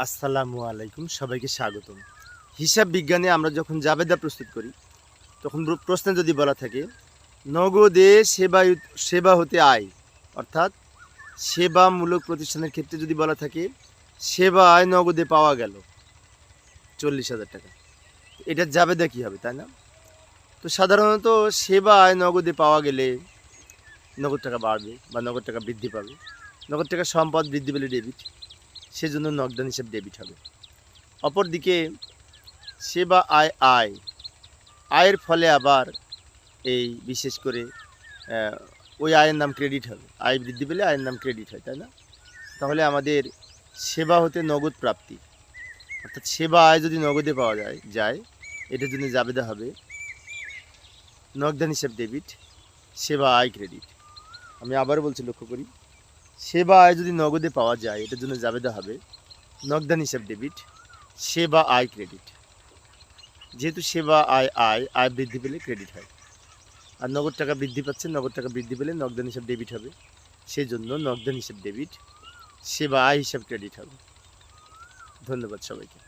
আসসালামু আলাইকুম, সবাইকে স্বাগতম। হিসাব বিজ্ঞানে আমরা যখন জাবেদা প্রস্তুত করি, তখন প্র- প্রশ্নে যদি বলা থাকে, নগদে সেবা সেবা হতে আয়, অর্থাৎ সেবামূলক প্রতিষ্ঠানের ক্ষেত্রে যদি বলা থাকে সেবায় নগদে পাওয়া গেল চল্লিশ হাজার টাকা। এটা জাবেদা কী হবে, তাই না? তো সাধারণত সেবায় নগদে পাওয়া গেলে নগদ টাকা বাড়বে বা নগদ টাকা বৃদ্ধি পাবে। নগদ টাকা সম্পদ বৃদ্ধি পেলে ডেবিট সেজন্য নগদান হিসাব ডেবিট হবে। অপরদিকে সেবা আয় আয়, আয়ের ফলে আবার এই বিশেষ করে ওই আয়ের নাম ক্রেডিট হবে। আয় বৃদ্ধি পেলে আয়ের নাম ক্রেডিট হয়, তাই না? তাহলে আমাদের সেবা হতে নগদ প্রাপ্তি। অর্থাৎ সেবা আয় যদি নগদে পাওয়া যায় যায়, এটার জন্য জাবেদা হবে নগদান হিসাব ডেবিট সেবা আয় ক্রেডিট আমি আবারও বলছি লক্ষ্য করি সেবা আয় যদি নগদে পাওয়া যায়, এটার জন্য জাবেদা হবে। নগদান হিসাব ডেবিট সেবা আয় ক্রেডিট যেহেতু সেবা আয় আয় আয় বৃদ্ধি পেলে ক্রেডিট হয়। আর নগদ টাকা বৃদ্ধি পাচ্ছে, নগদ টাকা বৃদ্ধি পেলে নগদান হিসাব ডেবিট হবে। সেই জন্য নগদান হিসাব ডেবিট সেবা আয় হিসাব ক্রেডিট হবে। ধন্যবাদ সবাইকে।